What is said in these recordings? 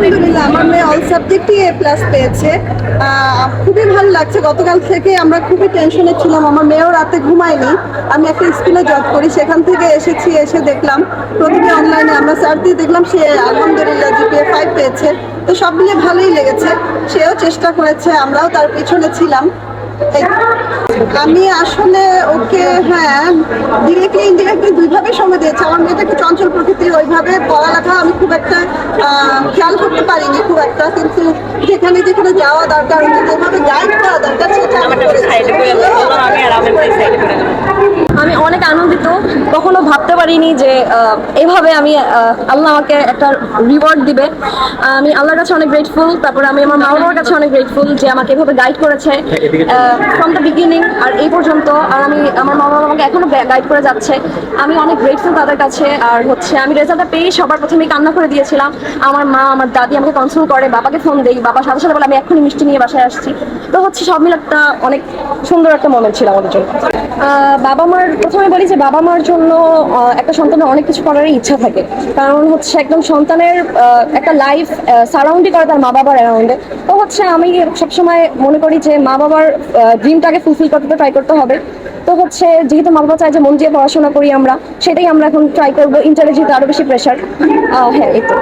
আলহামদুলিল্লাহ আমার মেয়ে অল সাবজেক্টই এ প্লাস পেয়েছে। খুবই ভালো লাগছে। গতকাল থেকে আমরা খুবই টেনশনে ছিলাম। আমার মেয়েও রাতে ঘুমায়নি। আমি একটা স্কুলে জব করি। সেখান থেকে এসেছি, এসে দেখলাম। প্রথমে অনলাইনে আমরা স্যার দিয়ে দেখলাম, সে আলহামদুলিল্লাহ জিপিএ ফাইভ পেয়েছে। তো সব মিলিয়ে ভালোই লেগেছে। সেও চেষ্টা করেছে। আমরাও তার পিছনে ছিলাম। আমি আসলে ওকে হ্যাঁ ডিরেক্টলি ইনডিরেক্টলি দুইভাবে সময় দিয়েছি। আমার মেয়েটা একটু চঞ্চল প্রকৃতির, ওইভাবে পড়ালেখা আমি খুব একটা খেয়াল করতে পারিনি খুব একটা। কিন্তু যেখানে যেখানে যাওয়া দরকার ওকে যেভাবে গাইড করা দরকার সেটা আমি করেছি। আমি অনেক আনন্দিত। কখনো ভাবতে পারিনি যে এভাবে আমি আল্লাহ আমাকে একটা রিওয়ার্ড দিবে। আমি আল্লাহর কাছে অনেক গ্রেটফুল তারপরে আমি আমার মা বাবার কাছে অনেক গ্রেটফুল যে আমাকে এভাবে গাইড করেছে ফ্রম দ্য বিগিনিং আর এই পর্যন্ত। আর আমি আমার মা বাবা আমাকে এখনও গাইড করে যাচ্ছে। আমি অনেক গ্রেটফুল তাদের কাছে। আর হচ্ছে আমি রেজাল্টটা পেয়ে সবার প্রথমে কান্না করে দিয়েছিলাম। আমার মা আমার দাদি আমাকে কনসোল করে বাবাকে ফোন দেই। বাবা সাথে সাথে বলে আমি এখনই মিষ্টি নিয়ে বাসায় আসছি। তো হচ্ছে সব মিলে একটা অনেক সুন্দর একটা মোমেন্ট ছিল আমাদের জন্য। বাবা মার, প্রথমে বলি যে বাবা মার জন্য একটা সন্তানের অনেক কিছু করার ইচ্ছা থাকে। কারণ হচ্ছে একদম সন্তানের একটা লাইফ সারাউন্ডই করে তার মা বাবার অ্যারাউন্ডে তো হচ্ছে আমি সবসময় মনে করি যে মা বাবার ড্রিমটাকে ফুলফিল করতে ট্রাই করতে হবে। তো হচ্ছে যেহেতু মা বাবা চায় যে মন দিয়ে পড়াশোনা করি আমরা, সেটাই আমরা এখন ট্রাই করব। ইন্টারে যেহেতু আরও বেশি প্রেশার হ্যাঁ এই তো।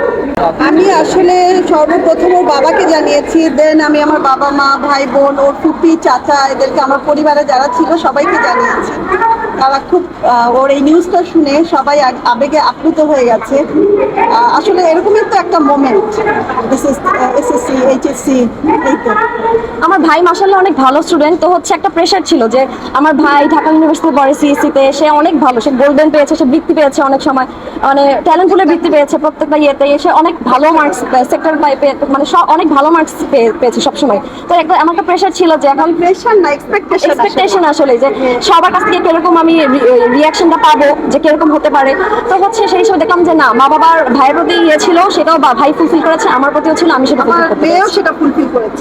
আমি আসলে সর্বপ্রথম ওর বাবাকে জানিয়েছি দেন আমি আমার বাবা মা, ভাই বোন, ওর ফুপি, চাচা, এদেরকে আমার পরিবারে যারা ছিল সবাইকে জানিয়েছি। তারা খুব ওর এই নিউজটা শুনে সবাই আবেগে আপ্লুত হয়ে গেছে। আসলে এরকমই তো একটা মোমেন্ট এসএসসি এইচএসসি এই তো আমার ভাই মাসাল্লাহ অনেক ভালো স্টুডেন্ট তো হচ্ছে একটা প্রেশার ছিল যে আমার ভাই ঢাকা ইউনিভার্সিটি পড়ে সিএসসি তে সে অনেক ভালো সে গোল্ডেন পেয়েছে সে বৃত্তি পেয়েছে অনেক সময় মানে ট্যালেন্ট ফুলের বৃত্তি পেয়েছে প্রত্যেকটা ইয়েতে সে অনেক ভালো মার্কস সেক্টর মানে সব অনেক ভালো মার্কস পেয়েছে সবসময়। তো একটা আমার একটা প্রেশার ছিল যে এখন প্রেশার না এক্সপেকটেশন এক্সপেকটেশন আসলে যে সবার কাছ থেকে কীরকম আমি রিয়াকশনটা পাবো যে কীরকম হতে পারে তো হচ্ছে সেই সময় দেখলাম যে না মা বাবার ভাইয়ের প্রতি ইয়ে ছিল সেটাও বা- ভাই ফুলফিল করেছে আমার প্রতিও ছিল আমি সেটা পেরেছি। সেটা ফুলফিল করেছে